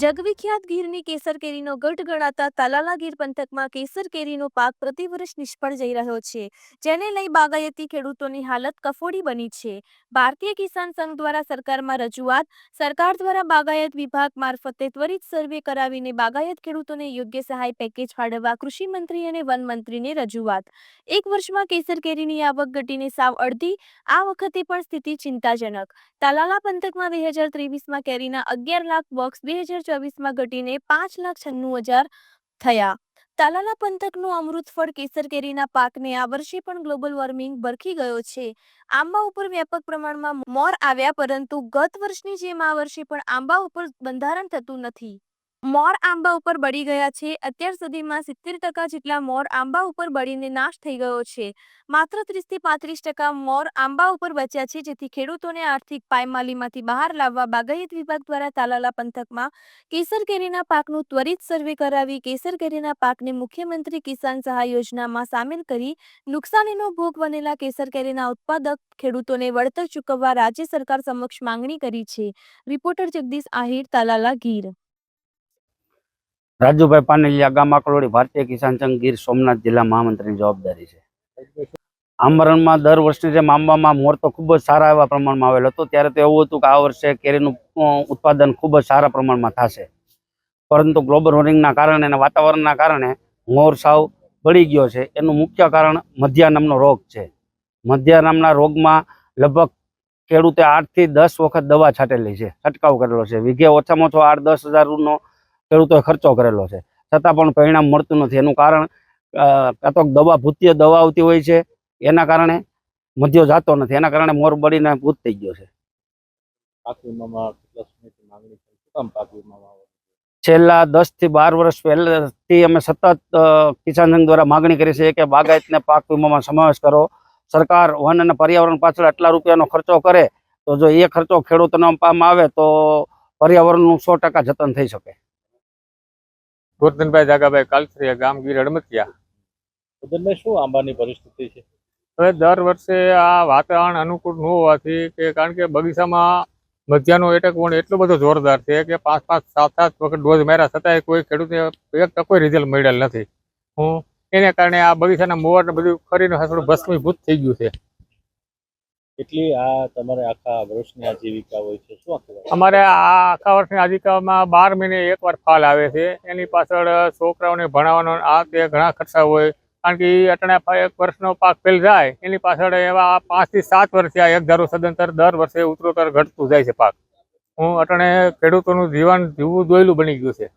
જગવિખ્યાત ગીરની કેસર કેરીનો ગઢ ગણાતા તાલાલા ગીર પંથકમાં કેસર કેરીનો પાક પ્રતિ વર્ષ નિષ્ફળ જઈ રહ્યો છે જેને લઈ બાગાયતી ખેડૂતોની હાલત કફોડી બની છે ભારતીય કિસાન સંઘ દ્વારા સરકારમાં રજૂઆત સરકાર દ્વારા બાગાયત વિભાગ મારફતે ત્વરિત સર્વે કરાવીને બાગાયત ખેડૂતોને યોગ્ય સહાય પેકેજ ફાળવવા કૃષિ મંત્રી અને વન મંત્રીને રજૂઆત એક વર્ષમાં કેસર કેરીની આવક ઘટીને સાવ અડધી આ વખતે પણ સ્થિતિ ચિંતાજનક તાલાલા પંથકમાં બે હજાર ત્રેવીસમાં કેરીના અગિયાર લાખ બોક્સ બે હજાર ચોવીસમાં ઘટીને પાંચ લાખ છન્નું હજાર થયા. તાલાલા પંથકનું અમૃત ફળ કેસર કેરીના પાકને આ વર્ષે પણ ગ્લોબલ વોર્મિંગ બરખી ગયો છે. આંબા ઉપર વ્યાપક પ્રમાણમાં મોર આવ્યા, પરંતુ ગત વર્ષની જેમ આ વર્ષે પણ આંબા ઉપર બંધારણ થતું નથી. મોર આંબા ઉપર બળી ગયા છે. અત્યાર સુધીમાં સિત્તેર ટકા જેટલા મોર આંબા ઉપર બળીને નાશ થઈ ગયો છે. માત્ર ત્રીસથી પાંત્રીસ ટકા મોર આંબા ઉપર બચ્યા છે, જેથી ખેડૂતોને આર્થિક પાયમાલીમાંથી બહાર લાવવા બાગાયત વિભાગ દ્વારા તાલાલા પંથકમાં કેસર કેરીના પાકનું ત્વરિત સર્વે કરાવી, કેસર કેરીના પાકને મુખ્યમંત્રી કિસાન સહાય યોજનામાં સામેલ કરી નુકસાનીનો ભોગ બનેલા કેસર કેરીના ઉત્પાદક ખેડૂતોને વળતર ચૂકવવા રાજ્ય સરકાર સમક્ષ માંગણી કરી છે. રિપોર્ટર જગદીશ આહિર, તાલાલા ગીર. રાજુભાઈ પાનેલિયા ગામ આકલોડી, ભારતીય કિસાન સંઘ ગીર સોમનાથ જિલ્લા મહામંત્રીની જવાબદારી છે. આમરણમાં દર વર્ષની જેમ આંબામાં મોર તો ખૂબ જ સારા એવા પ્રમાણમાં આવેલ હતો. ત્યારે તો એવું હતું કે આ વર્ષે કેરીનું ઉત્પાદન ખૂબ જ સારા પ્રમાણમાં થશે. પરંતુ ગ્લોબલ વોર્મિંગના કારણે અને વાતાવરણના કારણે મોર સાવ બળી ગયો છે. એનું મુખ્ય કારણ મધ્યા નામનો રોગ છે. મધ્યા નામના રોગમાં લગભગ ખેડૂતે આઠથી દસ વખત દવા છાંટેલી છે. છંટકાવ કરેલો છે. વીઘે ઓછામાં ઓછો આઠ દસ હજારનો ખેડૂતોએ ખર્ચો કરેલો છે. છતાં પણ પરિણામ મળતું નથી. એનું કારણ કાં તો દવા ભૂતીય દવા આવતી હોય છે એના કારણે મધ્યો જાતો નથી. એના કારણે મોર બળીને ભૂત થઈ ગયો છે. છેલ્લા દસથી બાર વર્ષ પહેલાથી અમે સતત કિસાન સંઘ દ્વારા માગણી કરી છે કે બાગાયતને પાક વીમામાં સમાવેશ કરો. સરકાર વન અને પર્યાવરણ પાછળ આટલા રૂપિયાનો ખર્ચો કરે તો જો એ ખર્ચો ખેડૂતોને આપવામાં આવે તો પર્યાવરણનું સો ટકા જતન થઈ શકે. ગોરધનભાઈ જાગાભાઈ કાલસરિયા ગામ ગીર અડમતિયા શું આંબાની પરિસ્થિતિ છે? હવે દર વર્ષે આ વાતાવરણ અનુકૂળ ન હોવાથી કે કારણ કે બગીચામાં મધ્યાનો એટેક પણ એટલો બધો જોરદાર છે કે પાંચ પાંચ સાત સાત વખત ડોઝ માર્યા છતાંય કોઈ ખેડૂતને એક કોઈ રિઝલ્ટ મળેલ નથી. હું એને કારણે આ બગીચાના મોર બધું ખરીને હસડું ભસ્મીભૂત થઈ ગયું છે. કેટલી આ તમારે આખા વર્ષની આજીવિકા હોય છે, શું અમારે આ આખા વર્ષની આજીવિકામાં બાર મહિને એકવાર ફાલ આવે છે. એની પાછળ છોકરાઓને ભણાવવાનો આ તે ઘણા ખર્ચા હોય. કારણ કે એ અટણે એક વર્ષનો પાક ફેલ જાય, એની પાછળ એવા પાંચથી સાત વર્ષથી આ એક ધારો સદંતર દર વર્ષે ઉતરોતર ઘટતું જાય છે પાક. હું અટણે ખેડૂતોનું જીવન જીવવું દોયલું બની ગયું છે.